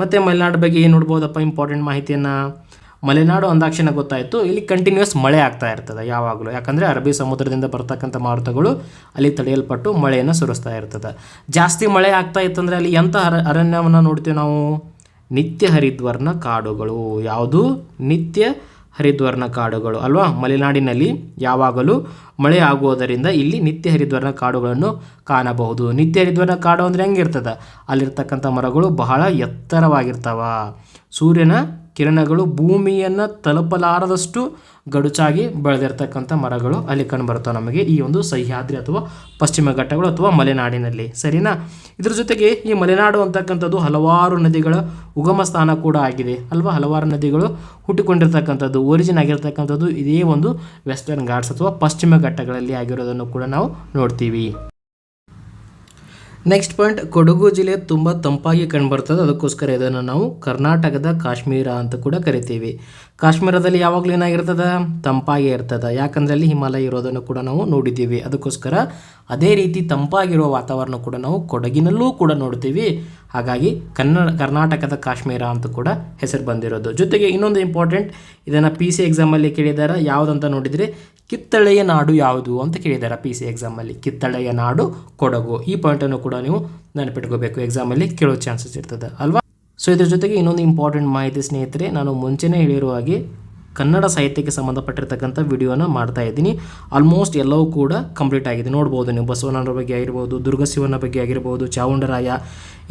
ಮತ್ತು ಮಲೆನಾಡು ಬಗ್ಗೆ ಏನು ನೋಡ್ಬೋದಪ್ಪ? ಇಂಪಾರ್ಟೆಂಟ್ ಮಾಹಿತಿಯನ್ನು. ಮಲೆನಾಡು ಅಂದಾಕ್ಷಣ ಗೊತ್ತಾಯಿತು. ಇಲ್ಲಿ ಕಂಟಿನ್ಯೂಸ್ ಮಳೆ ಆಗ್ತಾ ಇರ್ತದೆ ಯಾವಾಗಲೂ. ಯಾಕಂದರೆ ಅರಬ್ಬಿ ಸಮುದ್ರದಿಂದ ಬರ್ತಕ್ಕಂಥ ಮಾರುತಗಳು ಅಲ್ಲಿ ತಡೆಯಲ್ಪಟ್ಟು ಮಳೆಯನ್ನು ಸುರಿಸ್ತಾ ಇರ್ತದೆ. ಜಾಸ್ತಿ ಮಳೆ ಆಗ್ತಾ ಇತ್ತಂದರೆ ಅಲ್ಲಿ ಎಂಥ ಅರ, ಅರಣ್ಯವನ್ನು ನೋಡ್ತೀವಿ ನಾವು? ನಿತ್ಯ ಹರಿದ್ವರ್ಣ ಕಾಡುಗಳು. ಯಾವುದು? ನಿತ್ಯ ಹರಿದ್ವರ್ಣ ಕಾಡುಗಳು. ಅಲ್ವಾ? ಮಲೆನಾಡಿನಲ್ಲಿ ಯಾವಾಗಲೂ ಮಳೆ ಆಗುವುದರಿಂದ ಇಲ್ಲಿ ನಿತ್ಯ ಹರಿದ್ವರ್ಣ ಕಾಡುಗಳನ್ನು ಕಾಣಬಹುದು. ನಿತ್ಯ ಹರಿದ್ವರ್ಣ ಕಾಡು ಅಂದರೆ ಹೆಂಗಿರ್ತದೆ? ಅಲ್ಲಿರ್ತಕ್ಕಂಥ ಮರಗಳು ಬಹಳ ಎತ್ತರವಾಗಿರ್ತಾವ. ಸೂರ್ಯನ ಕಿರಣಗಳು ಭೂಮಿಯನ್ನು ತಲುಪಲಾರದಷ್ಟು ಗಡುಚಾಗಿ ಬೆಳೆದಿರ್ತಕ್ಕಂಥ ಮರಗಳು ಅಲ್ಲಿ ಕಂಡುಬರ್ತವೆ ನಮಗೆ. ಈ ಒಂದು ಸಹ್ಯಾದ್ರಿ ಅಥವಾ ಪಶ್ಚಿಮ ಘಟ್ಟಗಳು ಅಥವಾ ಮಲೆನಾಡಿನಲ್ಲಿ. ಸರಿನಾ? ಇದ್ರ ಜೊತೆಗೆ ಈ ಮಲೆನಾಡು ಅಂತಕ್ಕಂಥದ್ದು ಹಲವಾರು ನದಿಗಳ ಉಗಮ ಸ್ಥಾನ ಕೂಡ ಆಗಿದೆ. ಅಲ್ವಾ? ಹಲವಾರು ನದಿಗಳು ಹುಟ್ಟಿಕೊಂಡಿರ್ತಕ್ಕಂಥದ್ದು ಒರಿಜಿನ್ ಆಗಿರ್ತಕ್ಕಂಥದ್ದು ಇದೇ ಒಂದು ವೆಸ್ಟರ್ನ್ ಘಾಟ್ಸ್ ಅಥವಾ ಪಶ್ಚಿಮ ಘಟ್ಟಗಳಲ್ಲಿ ಆಗಿರೋದನ್ನು ಕೂಡ ನಾವು ನೋಡ್ತೀವಿ. ನೆಕ್ಸ್ಟ್ ಪಾಯಿಂಟ್ ಕೊಡಗು ಜಿಲ್ಲೆ ತುಂಬ ತಂಪಾಗಿ ಕಂಡುಬರ್ತದೆ. ಅದಕ್ಕೋಸ್ಕರ ಇದನ್ನು ನಾವು ಕರ್ನಾಟಕದ ಕಾಶ್ಮೀರ ಅಂತ ಕೂಡ ಕರಿತೀವಿ. ಕಾಶ್ಮೀರದಲ್ಲಿ ಯಾವಾಗಲೂ ಏನಾಗಿರ್ತದೆ? ತಂಪಾಗಿ ಇರ್ತದೆ. ಯಾಕಂದರೆ ಅಲ್ಲಿ ಹಿಮಾಲಯ ಇರೋದನ್ನು ಕೂಡ ನಾವು ನೋಡಿದ್ದೀವಿ. ಅದಕ್ಕೋಸ್ಕರ ಅದೇ ರೀತಿ ತಂಪಾಗಿರುವ ವಾತಾವರಣ ಕೂಡ ನಾವು ಕೊಡಗಿನಲ್ಲೂ ಕೂಡ ನೋಡ್ತೀವಿ. ಹಾಗಾಗಿ ಕನ್ನಡ, ಕರ್ನಾಟಕದ ಕಾಶ್ಮೀರ ಅಂತ ಕೂಡ ಹೆಸರು ಬಂದಿರೋದು. ಜೊತೆಗೆ ಇನ್ನೊಂದು ಇಂಪಾರ್ಟೆಂಟ್ ಇದನ್ನು ಪಿ ಸಿ ಎಕ್ಸಾಮಲ್ಲಿ ಕೇಳಿದ್ದಾರೆ ಯಾವುದಂತ ನೋಡಿದರೆ, ಕಿತ್ತಳೆಯ ನಾಡು ಯಾವುದು ಅಂತ ಕೇಳಿದ್ದಾರೆ ಪಿ ಸಿ ಎಕ್ಸಾಮಲ್ಲಿ ಕಿತ್ತಳೆಯ ನಾಡು, ಕೊಡಗು. ಈ ಪಾಯಿಂಟನ್ನು ಕೂಡ ನೀವು ನೆನಪಿಟ್ಕೋಬೇಕು. ಎಕ್ಸಾಮಲ್ಲಿ ಕೇಳೋ ಚಾನ್ಸಸ್ ಇರ್ತದೆ, ಅಲ್ವಾ? ಸೊ ಇದ್ರ ಜೊತೆಗೆ ಇನ್ನೊಂದು ಇಂಪಾರ್ಟೆಂಟ್ ಮಾಹಿತಿ ಸ್ನೇಹಿತರೆ, ನಾನು ಮುಂಚೆನೇ ಹೇಳಿರುವ ಹಾಗೆ ಕನ್ನಡ ಸಾಹಿತ್ಯಕ್ಕೆ ಸಂಬಂಧಪಟ್ಟಿರ್ತಕ್ಕಂಥ ವಿಡಿಯೋನ ಮಾಡ್ತಾ ಇದ್ದೀನಿ. ಆಲ್ಮೋಸ್ಟ್ ಎಲ್ಲವೂ ಕೂಡ ಕಂಪ್ಲೀಟ್ ಆಗಿದೆ. ನೋಡ್ಬೋದು ನೀವು. ಬಸವಣ್ಣನ ಬಗ್ಗೆ ಆಗಿರ್ಬೋದು ದುರ್ಗಶಿವನ ಬಗ್ಗೆ ಆಗಿರ್ಬೋದು ಚಾವುಂಡರಾಯ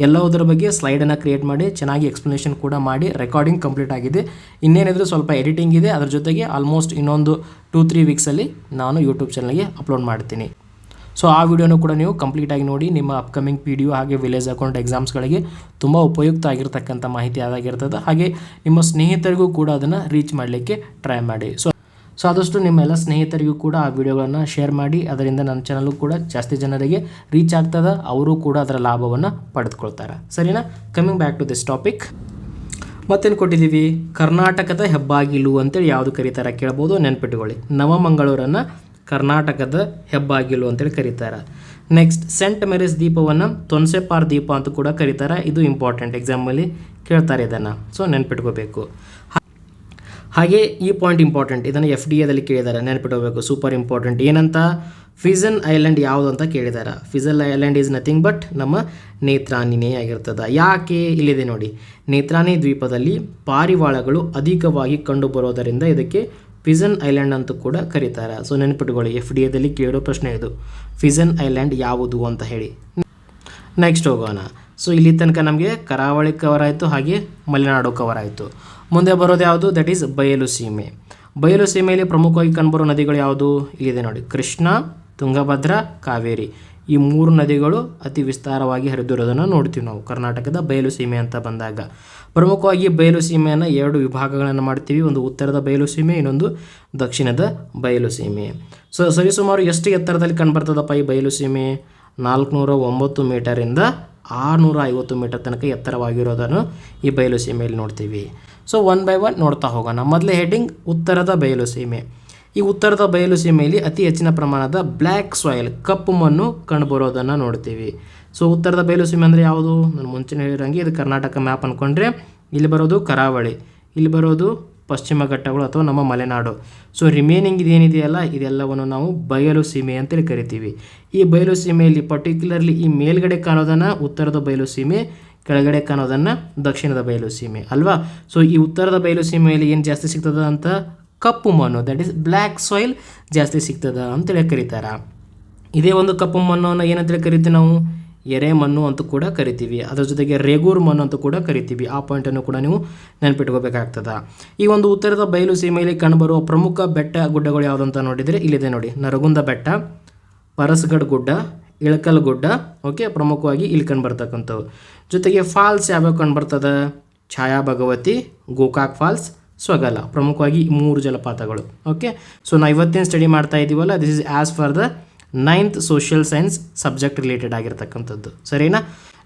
ಎಲ್ಲವುದರ ಬಗ್ಗೆ ಸ್ಲೈಡನ್ನು ಕ್ರಿಯೇಟ್ ಮಾಡಿ, ಚೆನ್ನಾಗಿ ಎಕ್ಸ್ಪ್ಲನೇಷನ್ ಕೂಡ ಮಾಡಿ ರೆಕಾರ್ಡಿಂಗ್ ಕಂಪ್ಲೀಟ್ ಆಗಿದೆ. ಇನ್ನೇನಿದ್ರು ಸ್ವಲ್ಪ ಎಡಿಟಿಂಗ್ ಇದೆ. ಅದರ ಜೊತೆಗೆ ಆಲ್ಮೋಸ್ಟ್ ಇನ್ನೊಂದು ಟೂ ತ್ರೀ ವೀಕ್ಸಲ್ಲಿ ನಾನು ಯೂಟ್ಯೂಬ್ ಚಾನಲ್ಗೆ ಅಪ್ಲೋಡ್ ಮಾಡ್ತೀನಿ. ಸೊ ಆ ವಿಡಿಯೋನು ಕೂಡ ನೀವು ಕಂಪ್ಲೀಟಾಗಿ ನೋಡಿ ನಿಮ್ಮ ಅಪ್ಕಮಿಂಗ್ ಪಿ ಡಿ ಹಾಗೆ ವಿಲೇಜ್ ಅಕೌಂಟ್ ಎಕ್ಸಾಮ್ಸ್ಗಳಿಗೆ ತುಂಬ ಉಪಯುಕ್ತ ಆಗಿರತಕ್ಕಂಥ ಮಾಹಿತಿ ಅದಾಗಿರ್ತದೆ ಹಾಗೆ ನಿಮ್ಮ ಸ್ನೇಹಿತರಿಗೂ ಕೂಡ ಅದನ್ನು ರೀಚ್ ಮಾಡಲಿಕ್ಕೆ ಟ್ರೈ ಮಾಡಿ. ಸೊ ಸೊ ಆದಷ್ಟು ನಿಮ್ಮೆಲ್ಲ ಸ್ನೇಹಿತರಿಗೂ ಕೂಡ ಆ ವಿಡಿಯೋಗಳನ್ನು ಶೇರ್ ಮಾಡಿ. ಅದರಿಂದ ನನ್ನ ಚಾನಲ್ಲು ಕೂಡ ಜಾಸ್ತಿ ಜನರಿಗೆ ರೀಚ್ ಆಗ್ತದೆ. ಅವರು ಕೂಡ ಅದರ ಲಾಭವನ್ನು ಪಡೆದುಕೊಳ್ತಾರೆ. ಸರಿನಾ? Coming back to this topic ಮತ್ತೇನು ಕೊಟ್ಟಿದ್ದೀವಿ? ಕರ್ನಾಟಕದ ಹೆಬ್ಬಾಗಿಲು ಅಂತೇಳಿ ಯಾವುದು ಕರೀತಾರೆ ಕೇಳ್ಬೋದು. ನೆನ್ಪಿಟ್ಕೊಳ್ಳಿ. ನವಮಂಗಳೂರನ್ನು ಕರ್ನಾಟಕದ ಹೆಬ್ಬಾಗಿಲು ಅಂತೇಳಿ ಕರೀತಾರೆ. ನೆಕ್ಸ್ಟ್ ಸೆಂಟ್ ಮೇರಿಸ್ ದೀಪವನ್ನು ತೊನ್ಸೆಪಾರ್ ದೀಪ ಅಂತ ಕೂಡ ಕರೀತಾರೆ. ಇದು ಇಂಪಾರ್ಟೆಂಟ್ ಎಕ್ಸಾಮಲ್ಲಿ ಕೇಳ್ತಾರೆ ಇದನ್ನು. ಸೊ ನೆನ್ಪಿಟ್ಕೋಬೇಕು. ಹಾಗೆ ಈ ಪಾಯಿಂಟ್ ಇಂಪಾರ್ಟೆಂಟ್ ಇದನ್ನು ಎಫ್ ಡಿ ಎದಲ್ಲಿ ಕೇಳಿದ್ದಾರೆ ನೆನಪಿಟ್ಕೋಬೇಕು. ಸೂಪರ್ ಇಂಪಾರ್ಟೆಂಟ್ ಏನಂತ? ಫಿಜನ್ ಐಲ್ಯಾಂಡ್ ಯಾವುದು ಅಂತ ಕೇಳಿದ್ದಾರೆ pigeon island is nothing but ನಮ್ಮ ನೇತ್ರಾನಿನೇ ಆಗಿರ್ತದೆ. ಯಾಕೆ? ಇಲ್ಲಿದೆ ನೋಡಿ. ನೇತ್ರಾನಿ ದ್ವೀಪದಲ್ಲಿ ಪಾರಿವಾಳಗಳು ಅಧಿಕವಾಗಿ ಕಂಡುಬರೋದರಿಂದ ಇದಕ್ಕೆ ಫಿಜನ್ ಐಲ್ಯಾಂಡ್ ಅಂತ ಕೂಡ ಕರೀತಾರೆ. ಸೊ ನೆನಪಿಟ್ಕೊಳ್ಳಿ ಎಫ್ ಡಿ ಎದಲ್ಲಿ ಕೇಳೋ ಪ್ರಶ್ನೆ ಇದು. ಫಿಜನ್ ಐಲ್ಯಾಂಡ್ ಯಾವುದು ಅಂತ ಹೇಳಿ. ನೆಕ್ಸ್ಟ್ ಹೋಗೋಣ. ಸೊ ಇಲ್ಲಿ ತನಕ ನಮಗೆ ಕರಾವಳಿ ಕವರ್ ಆಯಿತು, ಹಾಗೆ ಮಲೆನಾಡು ಕವರ್ ಆಯಿತು. ಮುಂದೆ ಬರೋದು ಯಾವುದು? ದಟ್ ಈಸ್ ಬಯಲು ಸೀಮೆ ಬಯಲು ಸೀಮೆಯಲ್ಲಿ ಪ್ರಮುಖವಾಗಿ ಕಂಡುಬರೋ ನದಿಗಳು ಯಾವುದು? ಇಲ್ಲಿದೆ ನೋಡಿ. ಕೃಷ್ಣ, ತುಂಗಭದ್ರಾ, ಕಾವೇರಿ. ಈ ಮೂರು ನದಿಗಳು ಅತಿ ವಿಸ್ತಾರವಾಗಿ ಹರಿದಿರೋದನ್ನು ನೋಡ್ತೀವಿ ನಾವು. ಕರ್ನಾಟಕದ ಬಯಲು ಸೀಮೆ ಅಂತ ಬಂದಾಗ. ಪ್ರಮುಖವಾಗಿ ಬಯಲು ಸೀಮೆಯನ್ನು ಎರಡು ವಿಭಾಗಗಳನ್ನು ಮಾಡ್ತೀವಿ. ಒಂದು ಉತ್ತರದ ಬಯಲು ಸೀಮೆ, ಇನ್ನೊಂದು ದಕ್ಷಿಣದ ಬಯಲು ಸೀಮೆ. ಸೊ ಸರಿಸುಮಾರು ಎಷ್ಟು ಎತ್ತರದಲ್ಲಿ ಕಂಡುಬರ್ತದಪ್ಪ ಈ ಬಯಲು ಸೀಮೆ? ನಾಲ್ಕುನೂರ ಒಂಬತ್ತು ಮೀಟರಿಂದ ಆರುನೂರ ಐವತ್ತು ಮೀಟರ್ ತನಕ ಎತ್ತರವಾಗಿರೋದನ್ನು ಈ ಬಯಲು ಸೀಮೆಯಲ್ಲಿ ನೋಡ್ತೀವಿ. ಸೊ ಒನ್ ಬೈ ಒನ್ ನೋಡ್ತಾ ಹೋಗೋಣ. ಮೊದಲೇ ಹೆಡ್ಡಿಂಗ್ ಉತ್ತರದ ಬಯಲು ಸೀಮೆ. ಈ ಉತ್ತರದ ಬಯಲು ಸೀಮೆಯಲ್ಲಿ ಅತಿ ಹೆಚ್ಚಿನ ಪ್ರಮಾಣದ ಬ್ಲ್ಯಾಕ್ ಸಾಯಿಲ್ ಕಪ್ಪು ಮಣ್ಣು ಕಂಡುಬರೋದನ್ನು ನೋಡ್ತೀವಿ. ಸೊ ಉತ್ತರದ ಬಯಲು ಸೀಮೆ ಅಂದರೆ ಯಾವುದು? ನಾನು ಮುಂಚೆನೇ ಹೇಳಿರಂಗೆ ಇದು ಕರ್ನಾಟಕ ಮ್ಯಾಪ್ ಅಂದ್ಕೊಂಡ್ರೆ ಇಲ್ಲಿ ಬರೋದು ಕರಾವಳಿ, ಇಲ್ಲಿ ಬರೋದು ಪಶ್ಚಿಮ ಘಟ್ಟಗಳು ಅಥವಾ ನಮ್ಮ ಮಲೆನಾಡು. ಸೊ ರಿಮೇನಿಂಗ್ ಇದೇನಿದೆಯಲ್ಲ ಇದೆಲ್ಲವನ್ನು ನಾವು ಬಯಲು ಸೀಮೆ ಅಂತೇಳಿ ಕರಿತೀವಿ. ಈ ಬಯಲು ಸೀಮೆಯಲ್ಲಿ ಪರ್ಟಿಕ್ಯುಲರ್ಲಿ ಈ ಮೇಲ್ಗಡೆ ಕಾಣೋದನ್ನು ಉತ್ತರದ ಬಯಲು ಸೀಮೆ, ಕೆಳಗಡೆ ಕಾಣೋದನ್ನು ದಕ್ಷಿಣದ ಬಯಲು ಸೀಮೆ, ಅಲ್ವಾ? ಸೊ ಈ ಉತ್ತರದ ಬಯಲು ಸೀಮೆಯಲ್ಲಿ ಏನು ಜಾಸ್ತಿ ಸಿಗ್ತದ ಅಂತ? ಕಪ್ಪು ಮಣ್ಣು ದಟ್ ಈಸ್ ಬ್ಲ್ಯಾಕ್ ಸಾಯಿಲ್ ಜಾಸ್ತಿ ಸಿಗ್ತದ ಅಂತೇಳಿ ಕರೀತಾರೆ. ಇದೇ ಒಂದು ಕಪ್ಪು ಮಣ್ಣನ್ನು ಏನಂತೇಳಿ ಕರಿತೀವಿ ನಾವು? ಎರೆ ಮಣ್ಣು ಅಂತ ಕೂಡ ಕರಿತೀವಿ. ಅದರ ಜೊತೆಗೆ ರೇಗೂರ್ ಮಣ್ಣು ಅಂತ ಕೂಡ ಕರಿತೀವಿ. ಆ ಪಾಯಿಂಟನ್ನು ಕೂಡ ನೀವು ನೆನಪಿಟ್ಕೋಬೇಕಾಗ್ತದೆ. ಈ ಒಂದು ಉತ್ತರದ ಬಯಲು ಸೀಮೆಯಲ್ಲಿ ಕಂಡುಬರುವ ಪ್ರಮುಖ ಬೆಟ್ಟ ಗುಡ್ಡಗಳು ಯಾವುದಂತ ನೋಡಿದರೆ ಇಲ್ಲಿದೆ ನೋಡಿ. ನರಗುಂದ ಬೆಟ್ಟ, ಪರಸ್ಗಡ್ ಗುಡ್ಡ, ಇಳಕಲ್ ಗುಡ್ಡ ಓಕೆ ಪ್ರಮುಖವಾಗಿ ಇಲ್ಲಿ ಕಂಡುಬರ್ತಕ್ಕಂಥವು. ಜೊತೆಗೆ ಫಾಲ್ಸ್ ಯಾವ್ಯಾವ ಕಂಡುಬರ್ತದೆ? ಛಾಯಾ ಭಗವತಿ ಗೋಕಾಕ್ ಫಾಲ್ಸ್, ಸ್ವಗಲ. ಪ್ರಮುಖವಾಗಿ ಮೂರು ಜಲಪಾತಗಳು ಓಕೆ ಸೊ ನಾವು ಇವತ್ತಿನ ಸ್ಟಡಿ ಮಾಡ್ತಾ ಇದ್ದೀವಲ್ಲ this is as for the ninth social science subject related ಆಗಿರ್ತಕ್ಕಂಥದ್ದು. ಸರಿನಾ?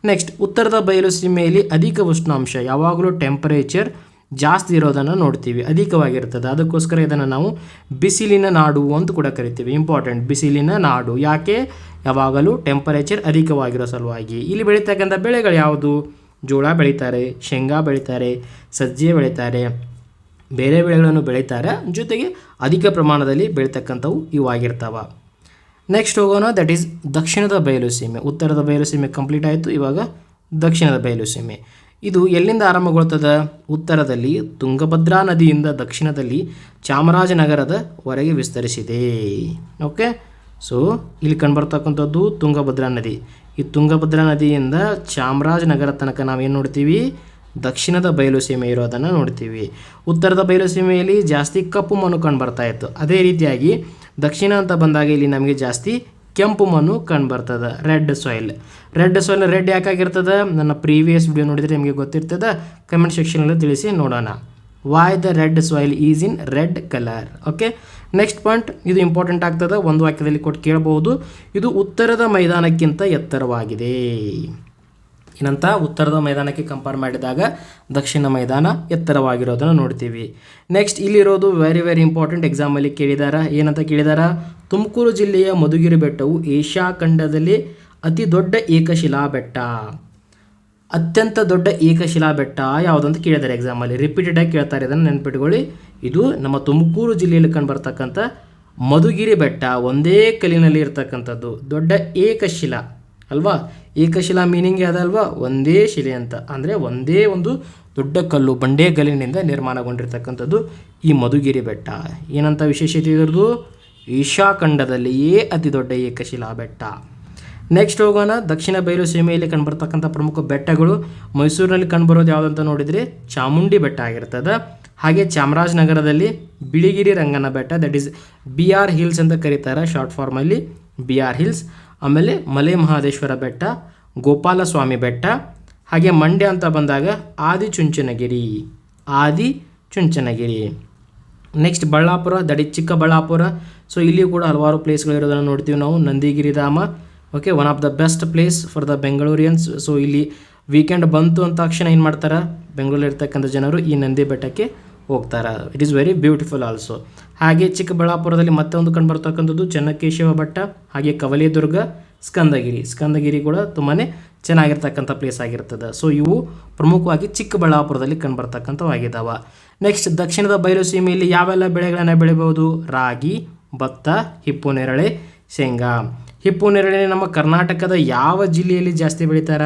ನೆಕ್ಸ್ಟ್ ಉತ್ತರದ ಬಯಲು ಸೀಮೆಯಲ್ಲಿ ಅಧಿಕ ಉಷ್ಣಾಂಶ, ಯಾವಾಗಲೂ ಟೆಂಪರೇಚರ್ ಜಾಸ್ತಿ ಇರೋದನ್ನು ನೋಡ್ತೀವಿ. ಅಧಿಕವಾಗಿರ್ತದೆ. ಅದಕ್ಕೋಸ್ಕರ ಇದನ್ನು ನಾವು ಬಿಸಿಲಿನ ನಾಡು ಅಂತ ಕೂಡ ಕರಿತೀವಿ. ಇಂಪಾರ್ಟೆಂಟ್ ಬಿಸಿಲಿನ ನಾಡು. ಯಾಕೆ? ಯಾವಾಗಲೂ ಟೆಂಪರೇಚರ್ ಅಧಿಕವಾಗಿರೋ ಸಲುವಾಗಿ. ಇಲ್ಲಿ ಬೆಳೀತಕ್ಕಂಥ ಬೆಳೆಗಳು ಯಾವುದು? ಜೋಳ ಬೆಳೀತಾರೆ, ಶೇಂಗಾ ಬೆಳೀತಾರೆ, ಸಜ್ಜೆ ಬೆಳೀತಾರೆ, ಬೇರೆ ಬೆಳೆಗಳನ್ನು ಬೆಳೀತಾರೆ. ಜೊತೆಗೆ ಅಧಿಕ ಪ್ರಮಾಣದಲ್ಲಿ ಬೆಳೀತಕ್ಕಂಥವು ಇವು ಆಗಿರ್ತಾವೆ ನೆಕ್ಸ್ಟ್ ಹೋಗೋಣ ದಟ್ ಈಸ್ ದಕ್ಷಿಣದ ಬಯಲು ಸೀಮೆ ಉತ್ತರದ ಬಯಲು ಸೀಮೆ ಕಂಪ್ಲೀಟ್ ಆಯಿತು, ಇವಾಗ ದಕ್ಷಿಣದ ಬಯಲು ಸೀಮೆ ಇದು ಎಲ್ಲಿಂದ ಆರಂಭಗೊಳ್ತದೆ? ಉತ್ತರದಲ್ಲಿ ತುಂಗಭದ್ರಾ ನದಿಯಿಂದ ದಕ್ಷಿಣದಲ್ಲಿ ಚಾಮರಾಜನಗರದ ವರೆಗೆ ವಿಸ್ತರಿಸಿದೆ. ಓಕೆ ಸೊ ಇಲ್ಲಿ ಕಂಡುಬರ್ತಕ್ಕಂಥದ್ದು ತುಂಗಭದ್ರಾ ನದಿ. ಈ ತುಂಗಭದ್ರಾ ನದಿಯಿಂದ ಚಾಮರಾಜನಗರ ತನಕ ನಾವೇನು ನೋಡ್ತೀವಿ? ದಕ್ಷಿಣದ ಬಯಲು ಸೀಮೆ ಇರೋದನ್ನು ನೋಡ್ತೀವಿ. ಉತ್ತರದ ಬಯಲು ಸೀಮೆಯಲ್ಲಿ ಜಾಸ್ತಿ ಕಪ್ಪು ಮಣ್ಣು ಕಂಡು ಬರ್ತಾ ಇತ್ತು. ಅದೇ ರೀತಿಯಾಗಿ ದಕ್ಷಿಣ ಅಂತ ಬಂದಾಗ ಇಲ್ಲಿ ನಮಗೆ ಜಾಸ್ತಿ ಕೆಂಪು ಮಣ್ಣು ಕಂಡು ಬರ್ತದೆ, red soil red soil red ಯಾಕಾಗಿರ್ತದೆ ನನ್ನ ಪ್ರೀವಿಯಸ್ ವಿಡಿಯೋ ನೋಡಿದರೆ ನಿಮಗೆ ಗೊತ್ತಿರ್ತದೆ. ಕಮೆಂಟ್ ಸೆಕ್ಷನಲ್ಲಿ ತಿಳಿಸಿ ನೋಡೋಣ. Why the red soil is in red colour okay next point ಇದು ಇಂಪಾರ್ಟೆಂಟ್ ಆಗ್ತದೆ. ಒಂದು ವಾಕ್ಯದಲ್ಲಿ ಕೊಟ್ಟು ಕೇಳಬಹುದು ಇದು ಉತ್ತರದ ಮೈದಾನಕ್ಕಿಂತ ಎತ್ತರವಾಗಿದೆ. ಏನಂತ ಉತ್ತರದ ಮೈದಾನಕ್ಕೆ ಕಂಪೇರ್ ಮಾಡಿದಾಗ ದಕ್ಷಿಣ ಮೈದಾನ ಎತ್ತರವಾಗಿರೋದನ್ನು ನೋಡ್ತೀವಿ. ನೆಕ್ಸ್ಟ್ ಇಲ್ಲಿರೋದು ವೆರಿ ವೆರಿ ಇಂಪಾರ್ಟೆಂಟ್ ಎಕ್ಸಾಮಲ್ಲಿ ಕೇಳಿದಾರ. ಏನಂತ ಕೇಳಿದಾರ? ತುಮಕೂರು ಜಿಲ್ಲೆಯ ಮಧುಗಿರಿ ಬೆಟ್ಟವು ಏಷ್ಯಾ ಖಂಡದಲ್ಲಿ ಅತಿ ದೊಡ್ಡ ಏಕಶಿಲಾ ಬೆಟ್ಟ. ಅತ್ಯಂತ ದೊಡ್ಡ ಏಕಶಿಲಾ ಬೆಟ್ಟ ಯಾವುದಂತ ಕೇಳಿದ್ದಾರೆ ಎಕ್ಸಾಮಲ್ಲಿ ರಿಪೀಟೆಡ್ ಆಗಿ ಕೇಳ್ತಾರೆ, ಇದನ್ನು ನೆನ್ಪಿಟ್ಕೊಳ್ಳಿ. ಇದು ನಮ್ಮ ತುಮಕೂರು ಜಿಲ್ಲೆಯಲ್ಲಿ ಕಂಡುಬರ್ತಕ್ಕಂಥ ಮಧುಗಿರಿ ಬೆಟ್ಟ, ಒಂದೇ ಕಲ್ಲಿನಲ್ಲಿ ಇರ್ತಕ್ಕಂಥದ್ದು, ದೊಡ್ಡ ಏಕಶಿಲಾ. ಅಲ್ವಾ? ಏಕಶಿಲಾ ಮೀನಿಂಗ್ ಅದಲ್ವಾ ಒಂದೇ ಶಿಲೆ ಅಂತ. ಅಂದರೆ ಒಂದೇ ಒಂದು ದೊಡ್ಡ ಕಲ್ಲು ಬಂಡೆ ಕಲ್ಲಿನಿಂದ ನಿರ್ಮಾಣಗೊಂಡಿರ್ತಕ್ಕಂಥದ್ದು ಈ ಮಧುಗಿರಿ ಬೆಟ್ಟ. ಏನಂತ ವಿಶೇಷತೆ ಇದ್ರದ್ದು? ಈಶಾಖಂಡದಲ್ಲಿಯೇ ಖಂಡದಲ್ಲಿಯೇ ಅತಿ ದೊಡ್ಡ ಏಕಶಿಲಾ ಬೆಟ್ಟ. ನೆಕ್ಸ್ಟ್ ಹೋಗೋಣ. ದಕ್ಷಿಣ ಬಯಲು ಸೀಮೆಯಲ್ಲಿ ಕಂಡುಬರ್ತಕ್ಕಂಥ ಪ್ರಮುಖ ಬೆಟ್ಟಗಳು. ಮೈಸೂರಿನಲ್ಲಿ ಕಂಡುಬರೋದು ಯಾವುದಂತ ನೋಡಿದರೆ ಚಾಮುಂಡಿ ಬೆಟ್ಟ ಆಗಿರ್ತದೆ. ಹಾಗೆ ಚಾಮರಾಜನಗರದಲ್ಲಿ Biligiri Rangana Betta that is B R hills ಅಂತ ಕರೀತಾರೆ ಶಾರ್ಟ್ ಫಾರ್ಮಲ್ಲಿ ಬಿ ಆರ್ ಹಿಲ್ಸ್ ಆಮೇಲೆ ಮಲೆ ಮಹಾದೇಶ್ವರ ಬೆಟ್ಟ, ಗೋಪಾಲಸ್ವಾಮಿ ಬೆಟ್ಟ, ಹಾಗೆ ಮಂಡ್ಯ ಅಂತ ಬಂದಾಗ ಆದಿ ಚುಂಚನಗಿರಿ ಆದಿ ಚುಂಚನಗಿರಿ. ನೆಕ್ಸ್ಟ್ ಬಳ್ಳಾಪುರ, ದಡಿ ಚಿಕ್ಕಬಳ್ಳಾಪುರ ಸೊ ಇಲ್ಲಿ ಕೂಡ ಹಲವಾರು ಪ್ಲೇಸ್ಗಳಿರೋದನ್ನು ನೋಡ್ತೀವಿ ನಾವು. Nandigiri Dhama okay one of the best place for the ಬೆಂಗಳೂರಿಯನ್ಸ್ so ಇಲ್ಲಿ ವೀಕೆಂಡ್ ಬಂತು ಅಂತ ತಕ್ಷಣ ಏನು ಮಾಡ್ತಾರೆ? ಬೆಂಗಳೂರಲ್ಲಿ ಇರ್ತಕ್ಕಂಥ ಜನರು ಈ ನಂದಿ ಬೆಟ್ಟಕ್ಕೆ ಹೋಗ್ತಾರೆ. It is very beautiful also ಹಾಗೆ ಚಿಕ್ಕಬಳ್ಳಾಪುರದಲ್ಲಿ ಮತ್ತೆ ಒಂದು ಕಂಡು ಬರ್ತಕ್ಕಂಥದ್ದು ಚೆನ್ನಕೇಶವ ಬೆಟ್ಟ ಹಾಗೆ ಕವಲೇದುರ್ಗ, ಸ್ಕಂದಗಿರಿ. ಸ್ಕಂದಗಿರಿ ಕೂಡ ತುಂಬಾ ಚೆನ್ನಾಗಿರ್ತಕ್ಕಂಥ ಪ್ಲೇಸ್ ಆಗಿರ್ತದೆ. ಸೊ ಇವು ಪ್ರಮುಖವಾಗಿ ಚಿಕ್ಕಬಳ್ಳಾಪುರದಲ್ಲಿ ಕಂಡು ಆಗಿದ್ದಾವೆ ನೆಕ್ಸ್ಟ್ ದಕ್ಷಿಣದ ಬಯಲು ಸೀಮೆಯಲ್ಲಿ ಯಾವೆಲ್ಲ ಬೆಳೆಗಳನ್ನು ಬೆಳಿಬೋದು ರಾಗಿ, ಭತ್ತ, ಹಿಪ್ಪು ನೇರಳೆ, ಶೇಂಗಾ. ಹಿಪ್ಪು ನೇರಳೆ ನಮ್ಮ ಕರ್ನಾಟಕದ ಯಾವ ಜಿಲ್ಲೆಯಲ್ಲಿ ಜಾಸ್ತಿ ಬೆಳೀತಾರ?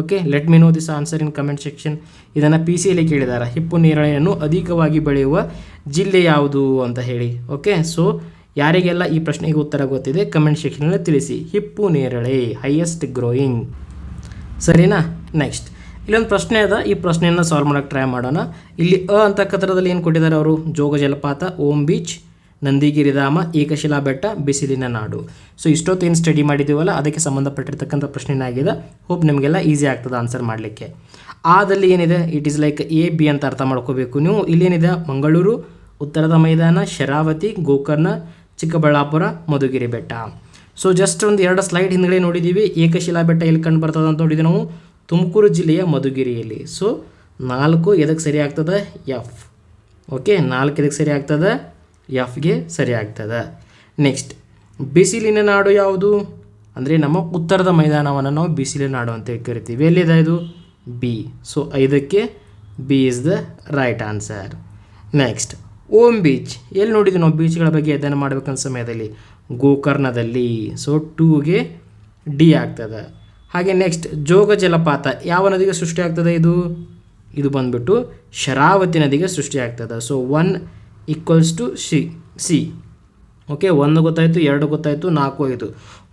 Okay let me know this answer in comment section ಇದನ್ನು ಪಿ ಸಿಯಲ್ಲಿ ಕೇಳಿದ್ದಾರೆ ಹಿಪ್ಪು ನೇರಳೆಯನ್ನು ಅಧಿಕವಾಗಿ ಬೆಳೆಯುವ ಜಿಲ್ಲೆ ಯಾವುದು ಅಂತ ಹೇಳಿ. ಓಕೆ ಸೊ ಯಾರಿಗೆಲ್ಲ ಈ ಪ್ರಶ್ನೆಗೆ ಉತ್ತರ ಗೊತ್ತಿದೆ ಕಮೆಂಟ್ ಸೆಕ್ಷನಲ್ಲಿ ತಿಳಿಸಿ. ಹಿಪ್ಪು ನೇರಳೆ ಹೈಯೆಸ್ಟ್ ಗ್ರೋಯಿಂಗ್ ಸರಿನಾ? ನೆಕ್ಸ್ಟ್ ಇಲ್ಲೊಂದು ಪ್ರಶ್ನೆ ಅದ. ಈ ಪ್ರಶ್ನೆಯನ್ನು ಸಾಲ್ವ್ ಮಾಡೋಕ್ಕೆ ಟ್ರೈ ಮಾಡೋಣ. ಇಲ್ಲಿ ಅ ಅಂತ ಕತ್ರದಲ್ಲಿ ಏನು ಕೊಟ್ಟಿದ್ದಾರೆ ಅವರು? ಜೋಗ ಜಲಪಾತ, ಓಂ ಬೀಚ್ ನಂದಿಗಿರಿ ಧಾಮ, ಏಕಶಿಲಾ ಬೆಟ್ಟ, ಬಿಸಿಲಿನ ನಾಡು. ಸೊ ಇಷ್ಟೊತ್ತೇನು ಸ್ಟಡಿ ಮಾಡಿದ್ದೀವಲ್ಲ ಅದಕ್ಕೆ ಸಂಬಂಧಪಟ್ಟಿರ್ತಕ್ಕಂಥ ಪ್ರಶ್ನೆ ಆಗಿದೆ. ಹೋಪ್ ನಿಮಗೆಲ್ಲ ಈಸಿ ಆಗ್ತದೆ ಆನ್ಸರ್ ಮಾಡಲಿಕ್ಕೆ. ಆದಲ್ಲಿ ಏನಿದೆ? It is like A B ಅಂತ ಅರ್ಥ ಮಾಡ್ಕೋಬೇಕು ನೀವು. ಇಲ್ಲೇನಿದೆ ಮಂಗಳೂರು, ಉತ್ತರದ ಮೈದಾನ, ಶರಾವತಿ, ಗೋಕರ್ಣ, ಚಿಕ್ಕಬಳ್ಳಾಪುರ, ಮಧುಗಿರಿ ಬೆಟ್ಟ. ಸೊ ಜಸ್ಟ್ ಒಂದು ಎರಡು ಸ್ಲೈಡ್ ಹಿಂದ್ಗಡೆ ನೋಡಿದ್ದೀವಿ ಏಕಶಿಲಾ ಬೆಟ್ಟ ಎಲ್ಲಿ ಕಂಡು ಬರ್ತದೆ ಅಂತ ನೋಡಿದ್ವಿ ನಾವು. ತುಮಕೂರು ಜಿಲ್ಲೆಯ ಮಧುಗಿರಿಯಲ್ಲಿ. ಸೊ ನಾಲ್ಕು ಎದಕ್ಕೆ ಸರಿ ಆಗ್ತದೆ? ಎಫ್ ಓಕೆ ನಾಲ್ಕು ಎದಕ್ಕೆ ಸರಿ ಆಗ್ತದೆ? ಎಫ್ಗೆ ಸರಿ ಆಗ್ತದೆ ನೆಕ್ಸ್ಟ್ ಬಿಸಿಲಿನ ನಾಡು ಯಾವುದು? ಅಂದರೆ ನಮ್ಮ ಉತ್ತರದ ಮೈದಾನವನ್ನು ನಾವು ಬಿಸಿಲಿನ ನಾಡು ಅಂತ ಕರಿತೀವಿ. ಎಲ್ಲಿದೆ ಇದು? ಬಿ ಸೊ ಐದಕ್ಕೆ B is the right answer next Om beach ಎಲ್ಲಿ ನೋಡಿದ್ವಿ ನಾವು ಬೀಚ್ಗಳ ಬಗ್ಗೆ ಅಧ್ಯಯನ ಮಾಡಬೇಕಂತ ಸಮಯದಲ್ಲಿ? ಗೋಕರ್ಣದಲ್ಲಿ. ಸೊ ಟೂಗೆ ಡಿ ಆಗ್ತದೆ. ಹಾಗೆ ನೆಕ್ಸ್ಟ್ ಜೋಗ ಜಲಪಾತ. ಯಾವ ನದಿಗೆ ಸೃಷ್ಟಿ ಆಗ್ತದೆ ಇದು? ಇದು ಬಂದುಬಿಟ್ಟು ಶರಾವತಿ ನದಿಗೆ ಸೃಷ್ಟಿ ಆಗ್ತದೆ so one equals to C C okay ಒಂದು ಗೊತ್ತಾಯಿತು, ಎರಡು ಗೊತ್ತಾಯಿತು, ನಾಲ್ಕು ಆಯಿತು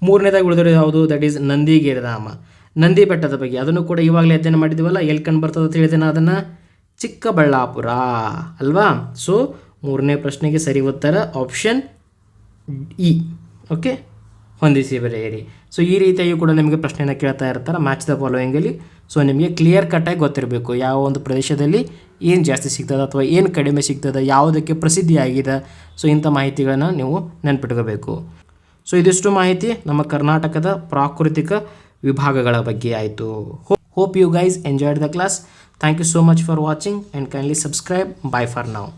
ಮೂರನೇದಾಗಿ ಉಳಿದಿರೋ ಯಾವುದು? ದಟ್ ಈಸ್ ನಂದಿಗಿರಿಧಾಮ ನಂದಿ ಬೆಟ್ಟದ ಬಗ್ಗೆ. ಅದನ್ನು ಕೂಡ ಇವಾಗಲೇ ಅಧ್ಯಯನ ಮಾಡಿದ್ದೀವಲ್ಲ ಎಲ್ಲಿ ಕಂಡು ಬರ್ತದೆ ಅಂತ ಹೇಳಿದೆ ನಾ ಅದನ್ನು. ಚಿಕ್ಕಬಳ್ಳಾಪುರ. ಅಲ್ವಾ? ಸೊ ಮೂರನೇ ಪ್ರಶ್ನೆಗೆ ಸರಿ ಉತ್ತರ ಆಪ್ಷನ್ ಇ ಓಕೆ ಹೊಂದಿಸಿ ಬರೆಯಿರಿ ಸೊ ಈ ರೀತಿಯಾಗಿ ಕೂಡ ನಿಮಗೆ ಪ್ರಶ್ನೆಯನ್ನು ಕೇಳ್ತಾ ಇರ್ತಾರೆ ಮ್ಯಾಚ್ ದ ಫಾಲೋಯಿಂಗಲ್ಲಿ ಸೊ ನಿಮಗೆ ಕ್ಲಿಯರ್ ಕಟ್ಟಾಗಿ ಗೊತ್ತಿರಬೇಕು, ಯಾವ ಒಂದು ಪ್ರದೇಶದಲ್ಲಿ ಏನು ಜಾಸ್ತಿ ಸಿಗ್ತದೆ ಅಥವಾ ಏನು ಕಡಿಮೆ ಸಿಗ್ತದೆ, ಯಾವುದಕ್ಕೆ ಪ್ರಸಿದ್ಧಿಯಾಗಿದೆ? ಸೊ ಇಂಥ ಮಾಹಿತಿಗಳನ್ನು ನೀವು ನೆನ್ಪಿಟ್ಕೋಬೇಕು. ಸೊ ಇದಿಷ್ಟು ಮಾಹಿತಿ ನಮ್ಮ ಕರ್ನಾಟಕದ ಪ್ರಾಕೃತಿಕ ವಿಭಾಗಗಳ ಬಗ್ಗೆ ಆಯಿತು. Hope you guys enjoyed the class thank you so much for watching and kindly subscribe bye for ನಾವು